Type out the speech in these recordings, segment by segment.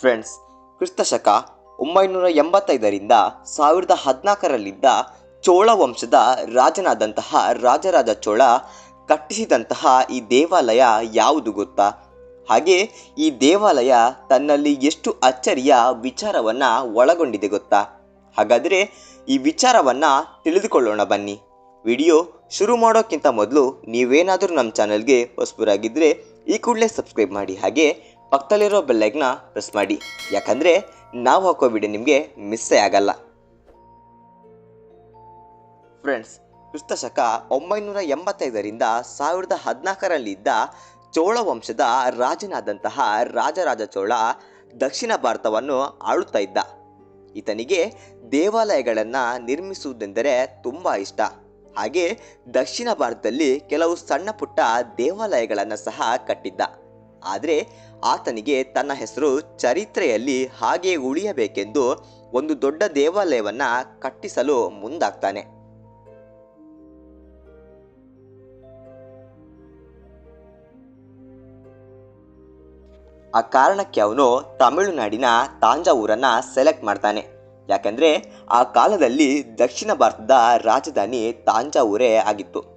Friends ಕ್ರಿಸ್ತಶಕ ಒಂಬೈನೂರ ಎಂಬತ್ತೈದರಿಂದ ಸಾವಿರದ ಹದಿನಾಲ್ಕರಲ್ಲಿದ್ದ ಚೋಳ ವಂಶದ ರಾಜನಾದಂತಹ ರಾಜರಾಜ ಚೋಳ ಕಟ್ಟಿಸಿದಂತಹ ಈ ದೇವಾಲಯ ಯಾವುದು ಗೊತ್ತಾ? ಹಾಗೆ ಈ ದೇವಾಲಯ ತನ್ನಲ್ಲಿ ಎಷ್ಟು ಅಚ್ಚರಿಯ ವಿಚಾರವನ್ನು ಒಳಗೊಂಡಿದೆ ಗೊತ್ತಾ? ಹಾಗಾದರೆ ಈ ವಿಚಾರವನ್ನು ತಿಳಿದುಕೊಳ್ಳೋಣ ಬನ್ನಿ. ವಿಡಿಯೋ ಶುರು ಮಾಡೋಕ್ಕಿಂತ ಮೊದಲು ನೀವೇನಾದರೂ ನಮ್ಮ ಚಾನಲ್ಗೆ ಹೊಸಬರಾಗಿದ್ದರೆ ಈ ಕೂಡಲೇ ಸಬ್ಸ್ಕ್ರೈಬ್ ಮಾಡಿ. ಹಾಗೆ ಪಕ್ಕದಲ್ಲಿರೋ ಬೆಲ್ಲೈಕ್ನ ಪ್ರೆಸ್ ಮಾಡಿ. ಯಾಕಂದರೆ ನಾವು ಹಾಕೋ ವಿಡಿಯೋ ನಿಮಗೆ ಮಿಸ್ಸೇ ಆಗಲ್ಲ. ಫ್ರೆಂಡ್ಸ್ ಕ್ರಿಸ್ತ ಶಕ ಒಂಬೈನೂರ ಎಂಬತ್ತೈದರಿಂದ ಸಾವಿರದ ಹದಿನಾಲ್ಕರಲ್ಲಿದ್ದ ಚೋಳ ವಂಶದ ರಾಜನಾದಂತಹ ರಾಜರಾಜ ಚೋಳ ದಕ್ಷಿಣ ಭಾರತವನ್ನು ಆಳುತ್ತಾ ಇದ್ದ. ಈತನಿಗೆ ದೇವಾಲಯಗಳನ್ನು ನಿರ್ಮಿಸುವುದೆಂದರೆ ತುಂಬ ಇಷ್ಟ. ಹಾಗೆ ದಕ್ಷಿಣ ಭಾರತದಲ್ಲಿ ಕೆಲವು ಸಣ್ಣ ಪುಟ್ಟ ದೇವಾಲಯಗಳನ್ನು ಸಹ ಕಟ್ಟಿದ್ದ. ಆದರೆ ಆತನಿಗೆ ತನ್ನ ಹೆಸರು ಚರಿತ್ರೆಯಲ್ಲಿ ಹಾಗೆ ಉಳಿಯಬೇಕೆಂದು ಒಂದು ದೊಡ್ಡ ದೇವಾಲಯವನ್ನು ಕಟ್ಟಿಸಲು ಮುಂದಾಗ್ತಾನೆ. ಆ ಕಾರಣಕ್ಕೆ ಅವನು ತಮಿಳುನಾಡಿನ ತಾಂಜಾವೂರನ್ನು ಸೆಲೆಕ್ಟ್ ಮಾಡ್ತಾನೆ. ಯಾಕಂದ್ರೆ ಆ ಕಾಲದಲ್ಲಿ ದಕ್ಷಿಣ ಭಾರತದ ರಾಜಧಾನಿ ತಾಂಜಾವೂರೇ ಆಗಿತ್ತು.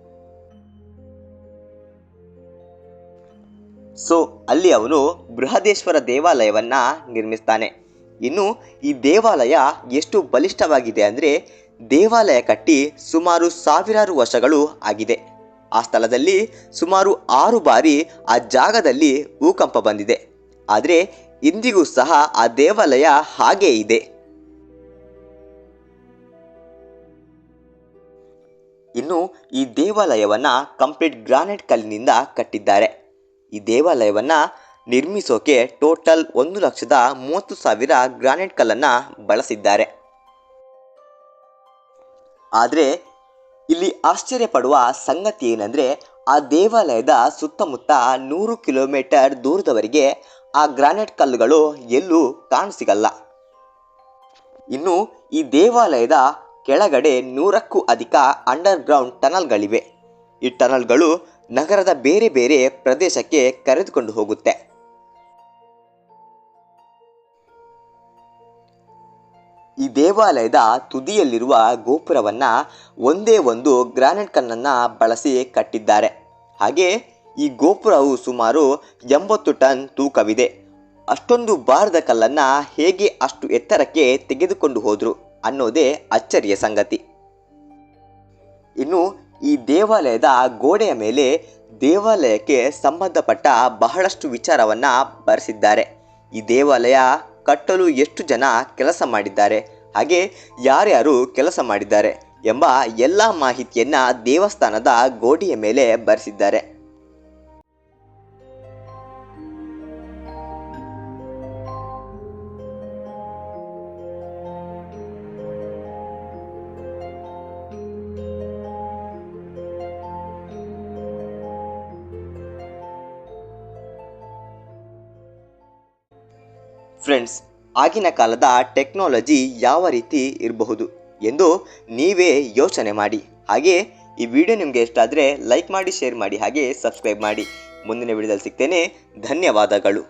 ಸೊ ಅಲ್ಲಿ ಅವನು ಬೃಹದೇಶ್ವರ ದೇವಾಲಯವನ್ನು ನಿರ್ಮಿಸ್ತಾನೆ. ಇನ್ನು ಈ ದೇವಾಲಯ ಎಷ್ಟು ಬಲಿಷ್ಠವಾಗಿದೆ ಅಂದರೆ ದೇವಾಲಯ ಕಟ್ಟಿ ಸುಮಾರು ಸಾವಿರಾರು ವರ್ಷಗಳು ಆಗಿದೆ. ಆ ಸ್ಥಳದಲ್ಲಿ ಸುಮಾರು ಆರು ಬಾರಿ ಆ ಜಾಗದಲ್ಲಿ ಭೂಕಂಪ ಬಂದಿದೆ. ಆದರೆ ಇಂದಿಗೂ ಸಹ ಆ ದೇವಾಲಯ ಹಾಗೇ ಇದೆ. ಇನ್ನು ಈ ದೇವಾಲಯವನ್ನು ಕಂಪ್ಲೀಟ್ ಗ್ರಾನೈಟ್ ಕಲ್ಲಿನಿಂದ ಕಟ್ಟಿದ್ದಾರೆ. ಈ ದೇವಾಲಯವನ್ನು ನಿರ್ಮಿಸೋಕೆ ಟೋಟಲ್ ಒಂದು ಲಕ್ಷದ ಮೂವತ್ತು ಸಾವಿರ ಗ್ರಾನೈಟ್ ಕಲ್ಲನ್ನು ಬಳಸಿದ್ದಾರೆ. ಆದರೆ ಇಲ್ಲಿ ಆಶ್ಚರ್ಯ ಪಡುವ ಸಂಗತಿ ಏನಂದರೆ ಆ ದೇವಾಲಯದ ಸುತ್ತಮುತ್ತ ನೂರು ಕಿಲೋಮೀಟರ್ ದೂರದವರೆಗೆ ಆ ಗ್ರಾನೈಟ್ ಕಲ್ಲುಗಳು ಎಲ್ಲೂ ಕಾಣಸಿಗಲ್ಲ. ಇನ್ನು ಈ ದೇವಾಲಯದ ಕೆಳಗಡೆ ನೂರಕ್ಕೂ ಅಧಿಕ ಅಂಡರ್ಗ್ರೌಂಡ್ ಟನಲ್ಗಳಿವೆ. ಈ ಟನಲ್ಗಳು ನಗರದ ಬೇರೆ ಬೇರೆ ಪ್ರದೇಶಕ್ಕೆ ಕರೆದುಕೊಂಡು ಹೋಗುತ್ತೆ. ಈ ದೇವಾಲಯದ ತುದಿಯಲ್ಲಿರುವ ಗೋಪುರವನ್ನ ಒಂದೇ ಒಂದು ಗ್ರಾನೈಟ್ ಕಣ್ಣನ್ನ ಬಳಸಿ ಕಟ್ಟಿದ್ದಾರೆ. ಹಾಗೆ ಈ ಗೋಪುರವು ಸುಮಾರು ಎಂಬತ್ತು ಟನ್ ತೂಕವಿದೆ. ಅಷ್ಟೊಂದು ಬಾರದ ಕಲ್ಲನ್ನು ಹೇಗೆ ಅಷ್ಟು ಎತ್ತರಕ್ಕೆ ತೆಗೆದುಕೊಂಡು ಹೋದರು ಅನ್ನೋದೇ ಅಚ್ಚರಿಯ ಸಂಗತಿ. ಇನ್ನು ಈ ದೇವಾಲಯದ ಗೋಡೆಯ ಮೇಲೆ ದೇವಾಲಯಕ್ಕೆ ಸಂಬಂಧಪಟ್ಟ ಬಹಳಷ್ಟು ವಿಚಾರವನ್ನ ಬರೆಸಿದ್ದಾರೆ. ಈ ದೇವಾಲಯ ಕಟ್ಟಲು ಎಷ್ಟು ಜನ ಕೆಲಸ ಮಾಡಿದ್ದಾರೆ, ಹಾಗೆ ಯಾರ್ಯಾರು ಕೆಲಸ ಮಾಡಿದ್ದಾರೆ ಎಂಬ ಎಲ್ಲ ಮಾಹಿತಿಯನ್ನ ದೇವಸ್ಥಾನದ ಗೋಡೆಯ ಮೇಲೆ ಬರೆಸಿದ್ದಾರೆ. ಫ್ರೆಂಡ್ಸ್, ಆಗಿನ ಕಾಲದ ಟೆಕ್ನಾಲಜಿ ಯಾವ ರೀತಿ ಇರಬಹುದು ಎಂದು ನೀವೇ ಯೋಚನೆ ಮಾಡಿ. ಹಾಗೆ ಈ ವಿಡಿಯೋ ನಿಮಗೆ ಇಷ್ಟ ಆದರೆ ಲೈಕ್ ಮಾಡಿ, ಶೇರ್ ಮಾಡಿ, ಹಾಗೆ ಸಬ್ಸ್ಕ್ರೈಬ್ ಮಾಡಿ. ಮುಂದಿನ ವಿಡಿಯೋದಲ್ಲಿ ಸಿಗ್ತೇನೆ. ಧನ್ಯವಾದಗಳು.